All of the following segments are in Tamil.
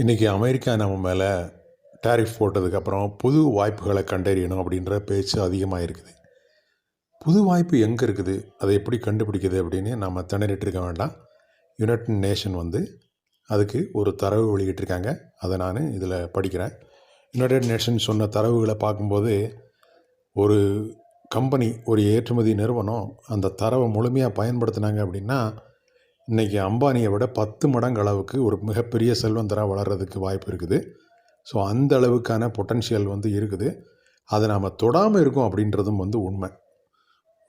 இன்றைக்கி அமெரிக்கா நம்ம மேலே டேரிஃப் போட்டதுக்கப்புறம் புது வாய்ப்புகளை கண்டறியணும் அப்படின்ற பேச்சு அதிகமாக இருக்குது புது வாய்ப்பு எங்கே இருக்குது? அதை எப்படி கண்டுபிடிக்குது அப்படின்னு நம்ம திணறிட்டு இருக்க வேண்டாம். யுனைடட் நேஷன் வந்து அதுக்கு ஒரு தரவு வெளியிட்டிருக்காங்க. அதை நான் இதில் படிக்கிறேன். யுனைடட் நேஷன் சொன்ன தரவுகளை பார்க்கும்போது ஒரு கம்பெனி ஒரு ஏற்றுமதி நிறுவனம் அந்த தரவை முழுமையாக பயன்படுத்தினாங்க அப்படின்னா இன்றைக்கி அம்பானியை விட பத்து மடங்கு அளவுக்கு ஒரு மிகப்பெரிய செல்வந்தராக வளர்கிறதுக்கு வாய்ப்பு இருக்குது. ஸோ அந்த அளவுக்கான பொட்டன்ஷியல் வந்து இருக்குது. அதை நாம் தொடாமல் இருக்கோம் அப்படின்றதும் வந்து உண்மை.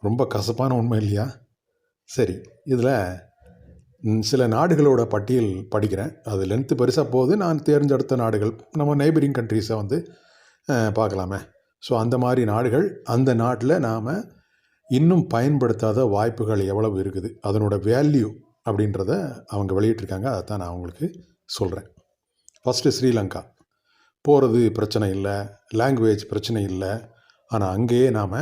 ரொம்ப கசப்பான உண்மை இல்லையா? சரி இதில் சில நாடுகளோட பட்டியல் படிக்கிறேன். அது லென்த்து பெருசாக போகுது. நான் தேர்ந்தெடுத்த நாடுகள் நம்ம நெய்பரிங் கண்ட்ரீஸை வந்து பார்க்கலாமே. ஸோ அந்த மாதிரி நாடுகள் அந்த நாட்டில் நாம் இன்னும் பயன்படுத்தாத வாய்ப்புகள் எவ்வளவு இருக்குது? அதனோட வேல்யூ அப்படின்றத அவங்க வெளியிட்டிருக்காங்க. அதை தான் நான் உங்களுக்கு சொல்கிறேன் ஃபஸ்ட்டு ஸ்ரீலங்கா. போகிறது பிரச்சனை இல்லை. லாங்குவேஜ் பிரச்சனை இல்லை. ஆனால் அங்கேயே நாம்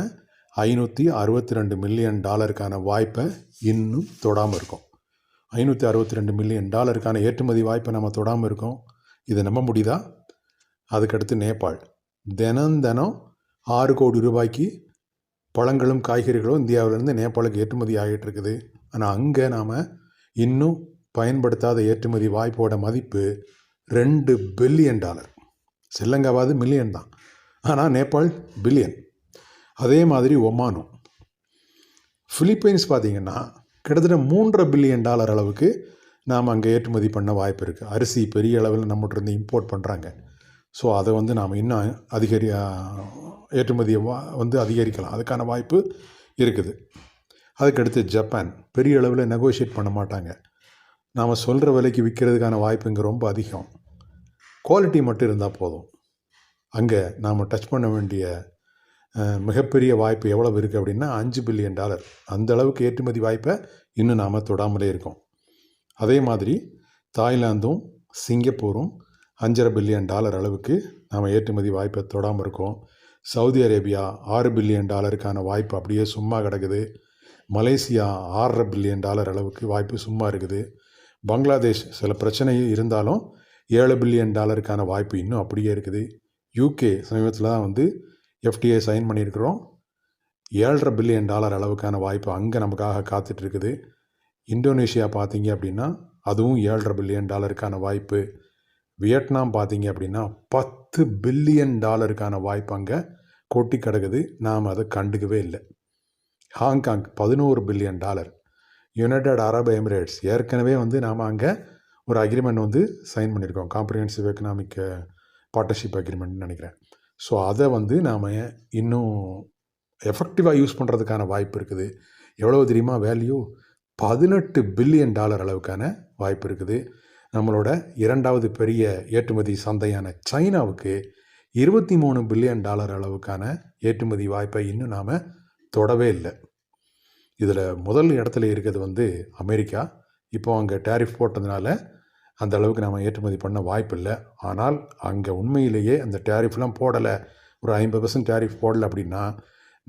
ஐநூற்றி அறுபத்தி ரெண்டு மில்லியன் டாலருக்கான வாய்ப்பை இன்னும் தொடாமல் இருக்கோம். ஐநூற்றி அறுபத்தி ரெண்டு மில்லியன் டாலருக்கான ஏற்றுமதி வாய்ப்பை நம்ம தொடாமல் இருக்கோம். இதை நம்ப முடியுதா? அதுக்கடுத்து நேபாள். தினம் தினம் ஆறு கோடி ரூபாய்க்கு பழங்களும் காய்கறிகளும் இந்தியாவிலேருந்து நேபாளுக்கு ஏற்றுமதி ஆகிட்டு இருக்குது. ஆனால் அங்கே நாம் இன்னும் பயன்படுத்தாத ஏற்றுமதி வாய்ப்போட மதிப்பு ரெண்டு பில்லியன் டாலர். ஸ்ரீலங்காவாது மில்லியன் தான். ஆனால் நேபாள் பில்லியன். அதே மாதிரி ஒமானும். ஃபிலிப்பைன்ஸ் பார்த்தீங்கன்னா கிட்டத்தட்ட மூன்றரை பில்லியன் டாலர் அளவுக்கு நாம் அங்கே ஏற்றுமதி பண்ண வாய்ப்பு இருக்குது அரிசி பெரிய அளவில் நம்மகிட்ட இருந்து இம்போர்ட் பண்ணுறாங்க ஸோ அதை வந்து நாம் இன்னும் அதிகரி ஏற்றுமதியை வா வந்து அதிகரிக்கலாம். அதுக்கான வாய்ப்பு இருக்குது. அதுக்கடுத்து ஜப்பான். பெரிய அளவில் நெகோஷியேட் பண்ண மாட்டாங்க. நாம் சொல்கிற விலைக்கு விற்கிறதுக்கான வாய்ப்பு இங்கே ரொம்ப அதிகம். குவாலிட்டி மட்டும் இருந்தால் போதும். அங்கே நாம் டச் பண்ண வேண்டிய மிகப்பெரிய வாய்ப்பு எவ்வளவு இருக்குது அப்படின்னா அஞ்சு பில்லியன் டாலர் அந்த அளவுக்கு ஏற்றுமதி வாய்ப்பை இன்னும் நாம் தொடாமலே இருக்கோம். அதே மாதிரி தாய்லாந்தும் சிங்கப்பூரும் அஞ்சரை பில்லியன் டாலர் அளவுக்கு நாம் ஏற்றுமதி வாய்ப்பை தொடாமல் இருக்கோம். சவுதி அரேபியா ஆறு பில்லியன் டாலருக்கான வாய்ப்பு அப்படியே சும்மா கிடக்குது. மலேசியா ஆறரை பில்லியன் டாலர் அளவுக்கு வாய்ப்பு சும்மா இருக்குது. பங்களாதேஷ் சில பிரச்சனை இருந்தாலும் ஏழு பில்லியன் டாலருக்கான வாய்ப்பு இன்னும் அப்படியே இருக்குது. யூகே சமீபத்தில் தான் வந்து எஃப்டிஐ சைன் பண்ணியிருக்கிறோம். ஏழரை பில்லியன் டாலர் அளவுக்கான வாய்ப்பு அங்கே நமக்காக காத்துட்டு இருக்குது இந்தோனேஷியா பார்த்தீங்க அப்படின்னா அதுவும் ஏழரை பில்லியன் டாலருக்கான வாய்ப்பு. வியட்நாம் பார்த்தீங்க அப்படின்னா பத்து பில்லியன் டாலருக்கான வாய்ப்பு அங்கே கொட்டி கிடக்குது. நாம் அதை கண்டுக்கவே இல்லை. ஹாங்காங் பதினோரு billion dollar. United Arab Emirates. ஏற்கனவே வந்து நாம் அங்கே ஒரு அக்ரிமெண்ட் வந்து சைன் பண்ணியிருக்கோம் காம்ப்ரிஹென்சிவ் எக்கனாமிக் பார்ட்னர்ஷிப் அக்ரிமெண்ட்னு நினைக்கிறேன். ஸோ அதை வந்து நாம் இன்னும் எஃபெக்டிவாக யூஸ் பண்ணுறதுக்கான வாய்ப்பு இருக்குது. எவ்வளோ தெரியுமா? வேல்யூ பதினெட்டு பில்லியன் டாலர் அளவுக்கான வாய்ப்பு இருக்குது. நம்மளோட இரண்டாவது பெரிய ஏற்றுமதி சந்தையான சைனாவுக்கு இருபத்தி மூணு பில்லியன் டாலர் அளவுக்கான ஏற்றுமதி வாய்ப்பை இன்னும் நாம் தொடவே இல்லை. இதில் முதல் இடத்துல இருக்கிறது வந்து அமெரிக்கா. இப்போ அங்கே டேரிஃப் போட்டதுனால அந்த அளவுக்கு நாம் ஏற்றுமதி பண்ண வாய்ப்பு இல்லை. ஆனால் அங்கே உண்மையிலேயே அந்த டேரிஃப்லாம் போடலை. ஒரு ஐம்பது பர்சன்ட் டேரிஃப் போடலை அப்படின்னா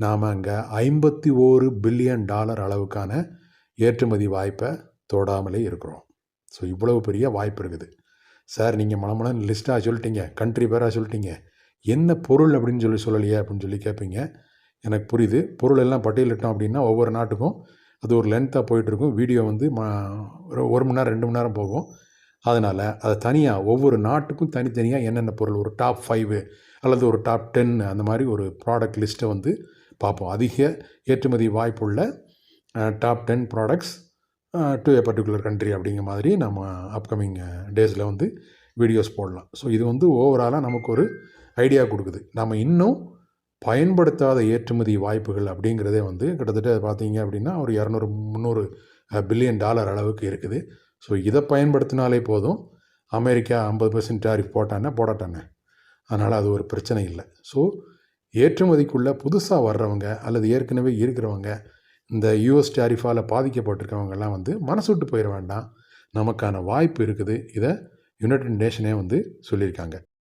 நாம் அங்கே ஐம்பத்தி ஓரு பில்லியன் டாலர் அளவுக்கான ஏற்றுமதி வாய்ப்பை தொடாமலே இருக்கிறோம். ஸோ இவ்வளவு பெரிய வாய்ப்பு இருக்குது. சார் நீங்கள் மலமலன்னு லிஸ்ட்டாக சொல்லிட்டீங்க. கண்ட்ரி பேராக சொல்லிட்டீங்க. என்ன பொருள் அப்படின்னு சொல்லி சொல்லலையே அப்படின்னு சொல்லி கேட்பீங்க. எனக்கு புரியுது. பொருள் எல்லாம் பட்டியலிட்டோம் அப்படின்னா ஒவ்வொரு நாட்டுக்கும் அது ஒரு லென்த்தாக போயிட்டுருக்கும். வீடியோ வந்து மா ஒரு ஒரு மணி நேரம் ரெண்டு மணி நேரம் போகும். அதனால் அதை தனியாக ஒவ்வொரு நாட்டுக்கும் தனித்தனியாக என்னென்ன பொருள் ஒரு டாப் ஃபைவு அல்லது ஒரு டாப் டென் அந்த மாதிரி ஒரு ப்ராடக்ட் லிஸ்ட்டை வந்து பார்ப்போம். அதிக ஏற்றுமதி வாய்ப்புள்ள top ten products to a particular country அப்படிங்கிற மாதிரி நம்ம அப்கமிங் டேஸில் வந்து வீடியோஸ் போடலாம். ஸோ இது வந்து ஓவராலாக நமக்கு ஒரு ஐடியா கொடுக்குது. நம்ம இன்னும் பயன்படுத்தாத ஏற்றுமதி வாய்ப்புகள் அப்படிங்கிறதே வந்து கிட்டத்தட்ட பார்த்தீங்க அப்படின்னா ஒரு இரநூறு முந்நூறு பில்லியன் டாலர் அளவுக்கு இருக்குது. ஸோ இதை பயன்படுத்தினாலே போதும். அமெரிக்கா ஐம்பது பர்சன்ட் டாரிஃப் போட்டானே போடட்டானே. அதனால் அது ஒரு பிரச்சனை இல்லை. ஸோ ஏற்றுமதிக்குள்ளே புதுசாக வர்றவங்க அல்லது ஏற்கனவே இருக்கிறவங்க இந்த யூஎஸ் டாரிஃபால் பாதிக்கப்பட்டிருக்கவங்கெல்லாம் வந்து மனசு விட்டு போயிட வேண்டாம். நமக்கான வாய்ப்பு இருக்குது. இதை யுனைடெட் நேஷனே வந்து சொல்லியிருக்காங்க.